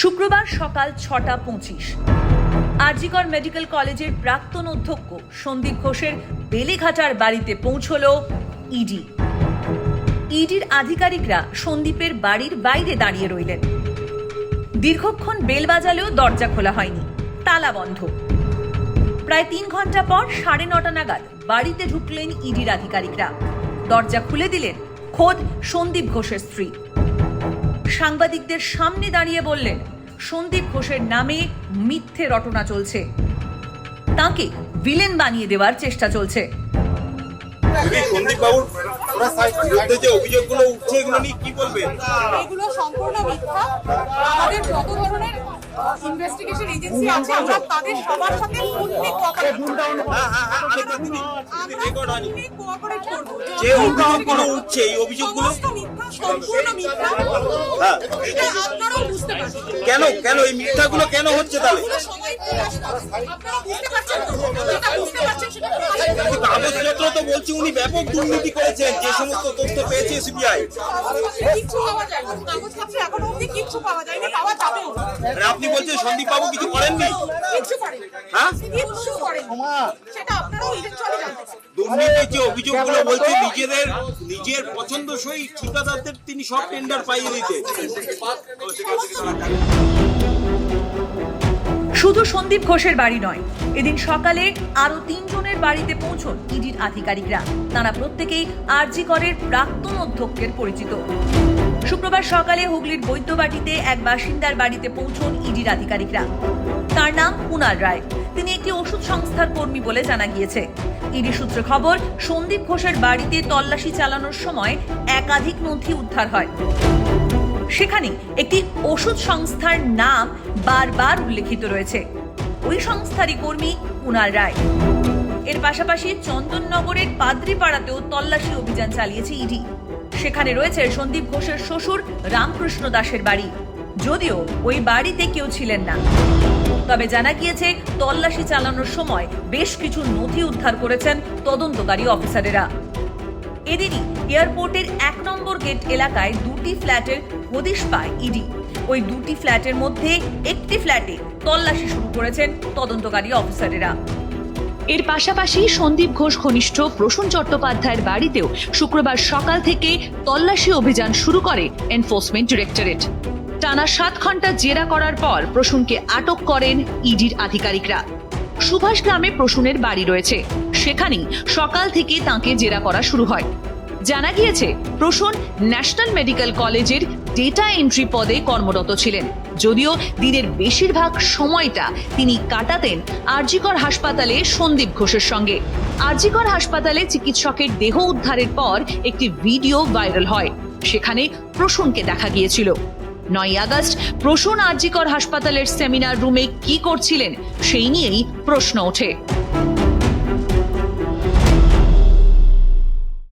শুক্রবার সকাল ছটা পঁচিশ। আরজিকর মেডিকেল কলেজের প্রাক্তন অধ্যক্ষ সন্দীপ ঘোষের বেলেঘাটার বাড়িতে পৌঁছল ইডি। ইডির আধিকারিকরা সন্দীপের বাড়ির বাইরে দাঁড়িয়ে রইলেন। দীর্ঘক্ষণ বেল বাজালেও দরজা খোলা হয়নি, তালা বন্ধ। প্রায় তিন ঘণ্টা পর সাড়ে নটা নাগাদ বাড়িতে ঢুকলেন ইডির আধিকারিকরা। দরজা খুলে দিলেন খোদ সন্দীপ ঘোষের স্ত্রী। সাংবাদিকদের সামনে দাঁড়িয়ে বললেন সন্দীপ ঘোষের নামে মিথ্যে রটনা চলছে। তাকে ভিলেন বানিয়ে দেওয়ার চেষ্টা চলছে। দিদি সন্দীপ বাবুর বিরুদ্ধে যে অভিযোগগুলো উঠছে এগুলো নিয়ে কি বলবেন? এগুলো সম্পূর্ণ মিথ্যা। আমাদের যত ধরনের ইনভেস্টিগেশন এজেন্সি আছে আমরা তাদের সবার সাথে ফুললি কোঅপারেট করব। হ্যাঁ হ্যাঁ হ্যাঁ যে অভিযোগগুলো উঠছে এই অভিযোগগুলো সম্পূর্ণ মিথ্যা হ্যাঁ। আপনারাও বুঝতে পারছেন। কেন কেন এই মিথ্যাগুলো কেন হচ্ছে তাহলে। আপনারা বুঝতে পারছেন তো? বুঝতে পারছেন কাগজপত্র তো বলছে উনি ব্যাপক দুর্নীতি করেছেন যে সমস্ত তথ্য পেয়েছে সিবিআই কিচ্ছু পাওয়া যায় এখনও অবধি কিচ্ছু পাওয়া যায়নি পাওয়া আপনি বলছেন সন্দীপ বাবু কিছু করেননি? হ্যাঁ? দুর্নীতির যে অভিযোগগুলো বলছে নিজেদের নিজের পছন্দসই ঠিকাদারদের তিনি সব টেন্ডার পাইয়ে দিতে। শুধু সন্দীপ ঘোষের বাড়ি নয় এদিন সকালে আরও তিনজনের বাড়িতে পৌঁছন ইডির আধিকারিকরা। তারা প্রত্যেকেই আরজি করের প্রাক্তন অধ্যক্ষের পরিচিত। শুক্রবার সকালে হুগলির বৈদ্যবাটিতে এক বাসিন্দার বাড়িতে পৌঁছন ইডির আধিকারিকরা। তার নাম কুনাল রায়। তিনি একটি ওষুধ সংস্থার কর্মী বলে জানা গিয়েছে। ইডি সূত্রে খবর, সন্দীপ ঘোষের বাড়িতে তল্লাশি চালানোর সময় একাধিক নথি উদ্ধার হয়। সেখানে একটি ওষুধ সংস্থার নাম বারবার উল্লেখিত রয়েছে। ওই সংস্থারই কর্মী কুনাল রায়। এর পাশাপাশি চন্দননগরের পাদ্রিপাড়াতেও তল্লাশি অভিযান চালিয়েছে ইডি। সেখানে রয়েছে সন্দীপ ঘোষের শ্বশুর রামকৃষ্ণ দাসের বাড়ি। যদিও ওই বাড়িতে কেউ ছিলেন না। তবে জানা গিয়েছে, তল্লাশি চালানোর সময় বেশ কিছু নথি উদ্ধার করেছেন তদন্তকারী অফিসারেরা। এদিনই এয়ারপোর্টের এক নম্বর গেট এলাকায় দুটি ফ্ল্যাটের হদিশ পায় ইডি। ওই দুটি ফ্ল্যাটের মধ্যে একটি ফ্ল্যাটে তল্লাশি শুরু করেছেন তদন্তকারী অফিসারেরা। এর পাশাপাশি সন্দীপ ঘোষ ঘনিষ্ঠ প্রসূন চট্টোপাধ্যায়ের বাড়িতেও শুক্রবার সকাল থেকে তল্লাশি অভিযান শুরু করে এনফোর্সমেন্ট ডিরেক্টরেট। টানা সাত ঘণ্টা জেরা করার পর প্রসূনকে আটক করেন ইডির আধিকারিকরা। সুভাষ গ্রামে প্রসূনের বাড়ি রয়েছে। সেখানেই সকাল থেকে তাঁকে জেরা করা শুরু হয়। জানা গিয়েছে, প্রসূন ন্যাশনাল মেডিকেল কলেজের ডেটা এন্ট্রি পদে কর্মরত ছিলেন। যদিও দিনের বেশিরভাগ সময়টা তিনি কাটাতেন আরজিকর হাসপাতালে সন্দীপ ঘোষের সঙ্গে। আরজিকর হাসপাতালে চিকিৎসকের দেহ উদ্ধারের পর একটি ভিডিও ভাইরাল হয়। সেখানে প্রসূনকে দেখা গিয়েছিল। নয় আগস্ট, প্রসূন আরজিকর হাসপাতালের সেমিনার রুমে কি করছিলেন সেই নিয়েই প্রশ্ন ওঠে।